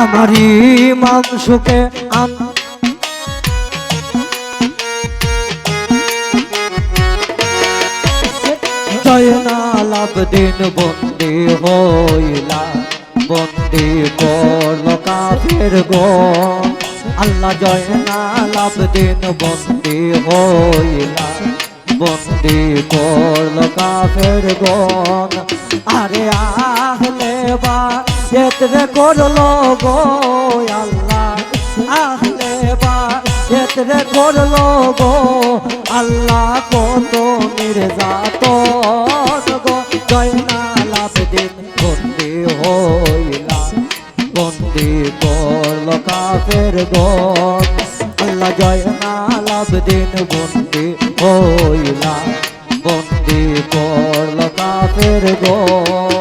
আমারই মাংসকে আন। জয়নাল আবদিন বন্দি হইলা, বন্দি করল কাফের গো। আল্লাহ জয়নাল আবদিন বন্দি হইলা, বন্দি করল কাফের গন আরে আহলে বা এতরে করল গো আল্লাহ। আহলে বা এতরে করল গো আল্লাহ, কত নির্যাতন গো। জয়নাল আবদিন বন্দি হইলা। বন্দি করল কাফের গন আল্লাহ জয়নাল আবদিন বন্দি হইলা। বন্দি করল কাফের গন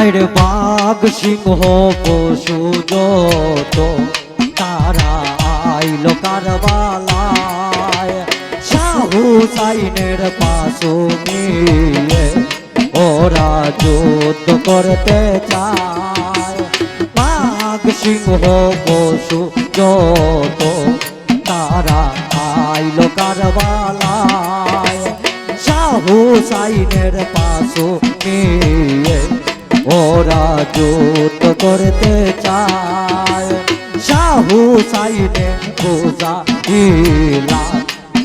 আরে বাঘ সিংহ পশু যত, তারা আইলো কারবালায়। শাহু সাইনের পাশু নিয়ে ওরা যুদ্ধ করতে চায়। বাঘ সিংহ পশু যত, তারা আইলো কারবালায়। শাহু সাইনের পাশু নিয়ে ওরা যুদ্ধ করতে চায়। শাহু সাইডে পূজা ইলা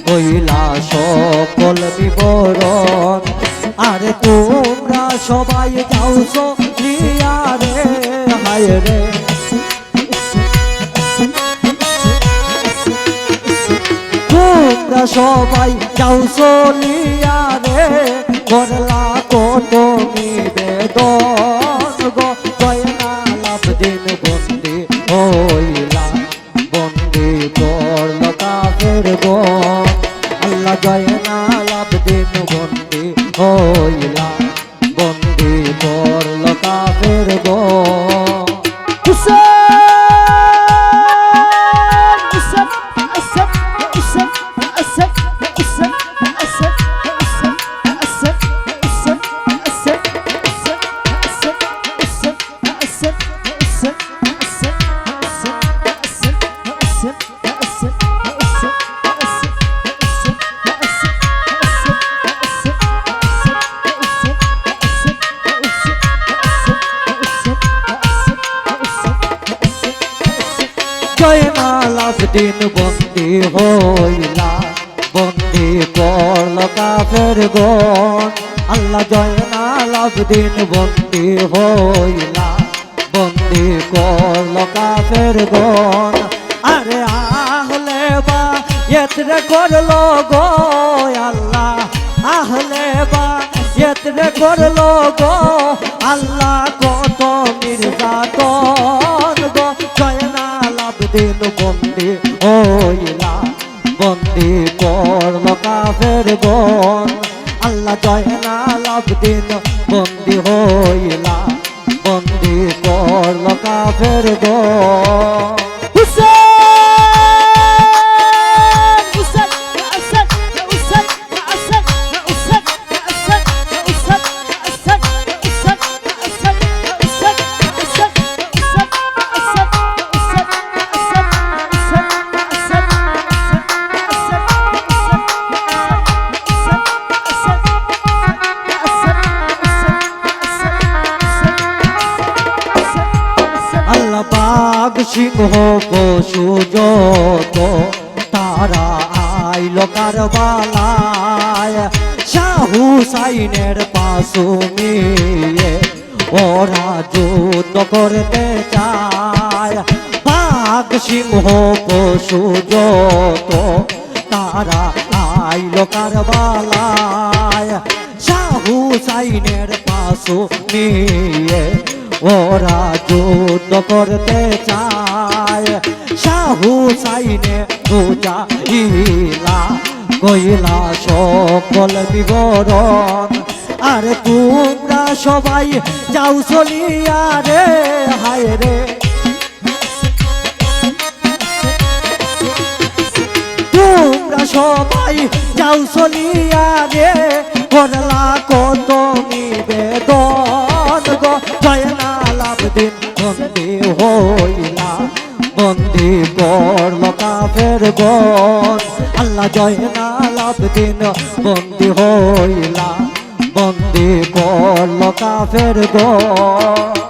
কইলা সকল বিবরণ। আরে তোমরা সবাই যাও সলিয়া রে হায় রে। তোমরা সবাই যাও সলিয়া রে করলা কত নিবেদন গো। জয়নাল আবদিন বন্দি হইলা। বন্দি করল কাফের গন আল্লাহ জয়নাল আবদিন বন্দি হইলা। বন্দি করল কাফের গন আরে আহলে বা এতরে করল গো আল্লাহ। আহলে বা এতরে করল গো আল্লাহ। আল্লাহ জয়নাল আবদিন বন্দি হইলা বন্দি করল কাফের গন শাহু সাইনের পাশু মিয়ে ওরা যুদ্ধ করতে চায়। বাঘ, সিংহ, পশু যত তারা আইল কারবালায়। শাহু সাইনের পাশু নিয়ে ওরা যুদ্ধ করতে চায়। শাহু সাইনে বুঝাইলা কইলা সকল বিবরণ। আর তোমরা সবাই যাও চলিয়া রে, হায় রে। তোমরা সবাই যাও চলিয়া রে, করলা কত নিবেদন গো। জয় না লাভ দিন বন্দি হইলা, বন্দি করল কাফের গন আল্লাহ জয় না লাভ দিন। বন্দি হইলা বন্দি করল কাফের গন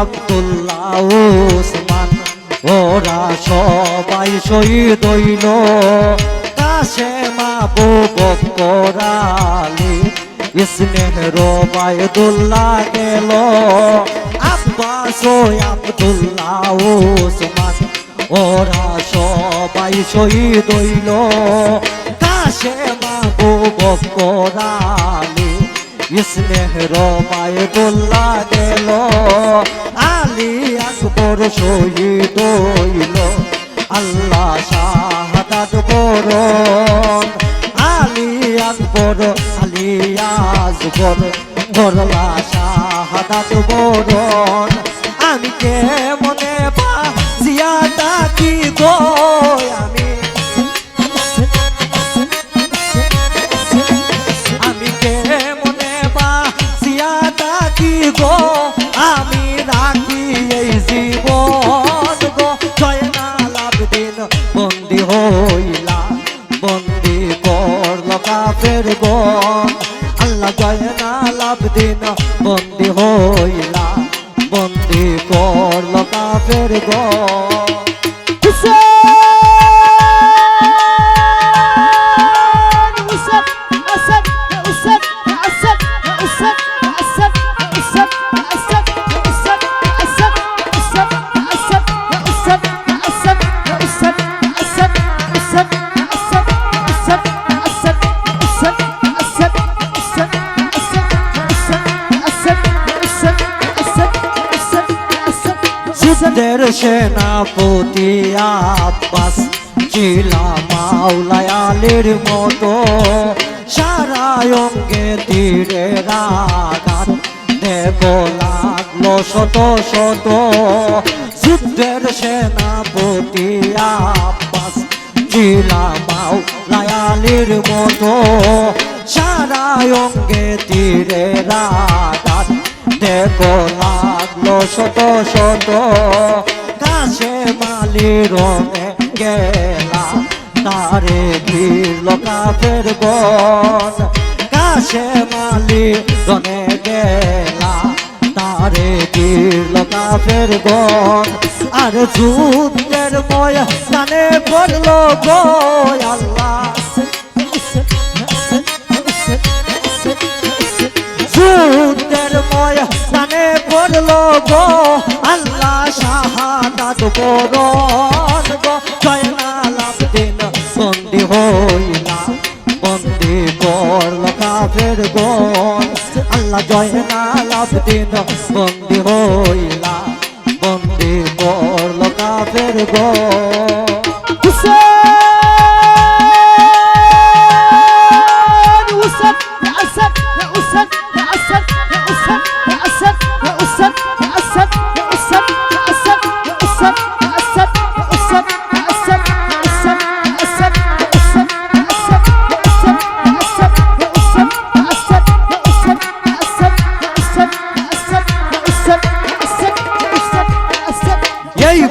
আব্দুল্লাহ ওসমান। ওরা সবাই শহীদ হইল। কাশে মাবু বকরালি ইসমেন রবায়দুল্লাহ গেল। আব্বাস আব্দুল্লাহ ওসমান, ওরা সবাই শহীদ হইল। কাশে মাবু বকরালি স্নেহ রমায় দোল্লা গেল, আলী আকবর শহীদ হইল। আল্লাহ শাহাদাত বরণ আলী আকবর, আলী আসবর বরলা শাহাদাত বরণ আমি কে মনে বা জিয়াদা কি গো কাফের গন আল্লাহ জয় না লাভ দিন বন্দি হইলা। বন্দি করল কাফের গন যুদ্ধের সেনাপতি আব্বাস চিলা মাওলায়ালের মতো। সারা অঙ্গে তীরে রাগান দেব লাগল শত শত। যুদ্ধের সেনাপতি আব্বাস চিলা মাওলায়ালের মতো। সারা অঙ্গে তীরে রাগান দেখো লাগল শত শত। কাছে মালি রঙে গেলা, তারে ভিড়ল কাফের বন। কাছে মালি রঙে গেলা, তারে ভিড়ল কাফের বন। আর যুদ্ধের ময় কানে পড়ল গো আল্লাহ। বরণ গো, জয় নালাম দিন বন্দি হইলা বন্দি করল কাফের গন আল্লাহ জয় নালাম দিন বন্দি হইলা বন্দি করল কাফের গন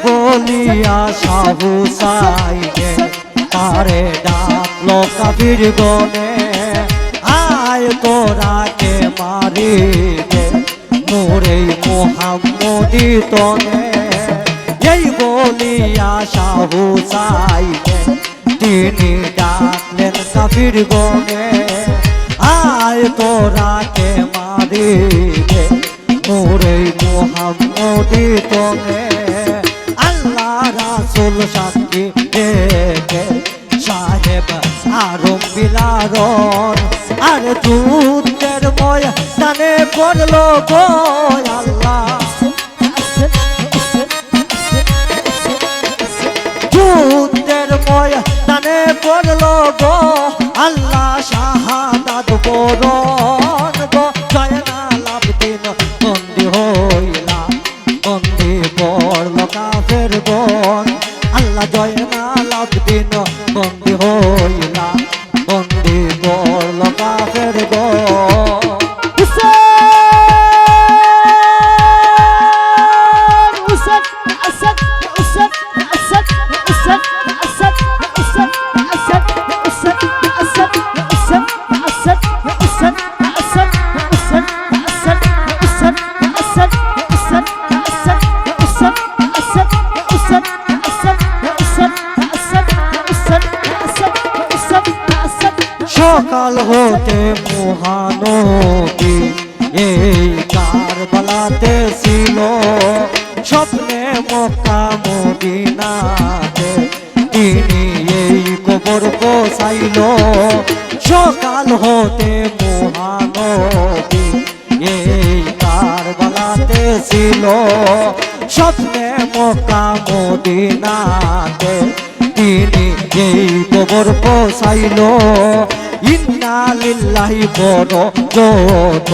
বলিয়া সাহু সাইকে তারে ডাকলো কাবির গনে আয় তোরাকে মারিবে মোরে মোহাম্মদি তনে। এই বলিয়া সাহু চাইলে তিনি ডাকলেন কাফির গনে আয় তোরাকে মারিবে মোরে মোহাম্মদি তোনে। রাসুল সাক্ষী ডেকে সাহেব আরম বিলারণ আর যুদ্ধের ময় তানে পড়ল গো আল্লাহ। কবর বসাইল সকাল হতে মহানবী এই কারবালাতে ছিল। স্বপ্নে মক্কা মদিনাতে তিনি এই কবর পোসাইল ইন্না লিল্লাহি বড় যত।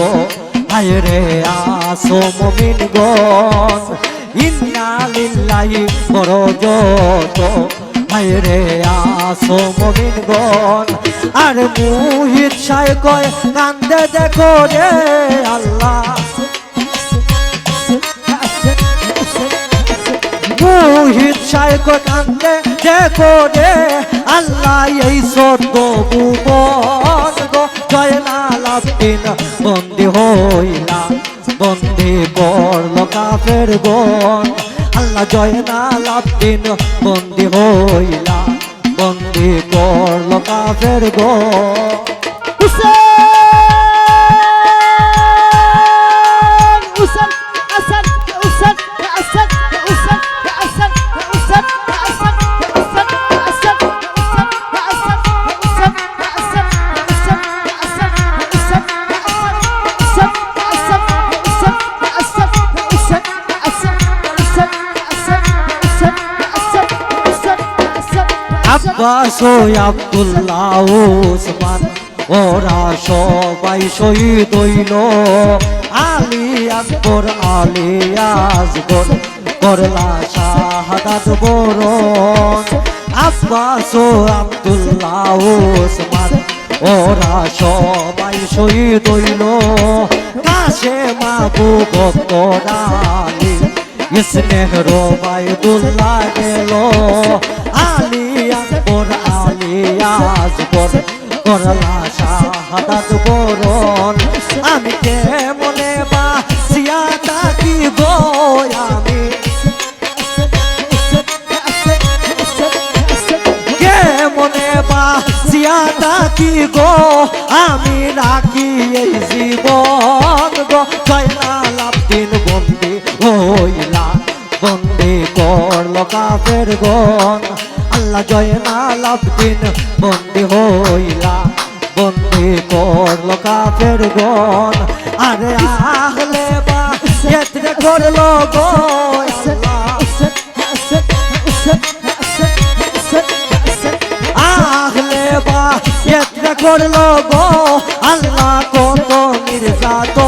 হায়রে আসো মমিন গন ইন্না লিল্লাহি বড় যত। হায়রে আসো মমিন গন আর মুহিত সায় কয়, কান্দে দেখো রে আল্লাহ। মুহিত মোহিত সাইকো কান্দে দেখো রে আল্লাহ, এই সত্য ভুবন গো। জয়নাল আব্দিন, বন্দি হইলা বন্দি কাফের গন আল্লাহ জয়নাল আব্দিন, বন্দি হইলা বন্দি করল কাফের গন আব্বাস আব্দুল্লাহ ওসমান। ওরা সবাই শহীদ হইল। আলী আকবর, আলী আসগর করলা শাহাদাত বরণ। আব্বাস আব্দুল্লাহ ওসমান। ওরা সবাই শহীদ হইল। কাশে মাবু বকর আলী। স্নেহ রোবায়দুল্লাহ গেল। আজ পর করলা শাহাদাত বরণ আমি কে মনে বা সিয়া থাকিব আমি? কে মনে বা সিয়া থাকিব আমি রাখি এই জীবন গো? জয়লা লাভ দিন বন্দি হইলা, বন্দি করল কাপের গণ। আল্লাহ জয়নাল দিন বন্দি হইলা। বন্দি করল কাফের গন আরে আহলে বা করল আহলে বা করল গো আল্লাহ কত নির্যাতন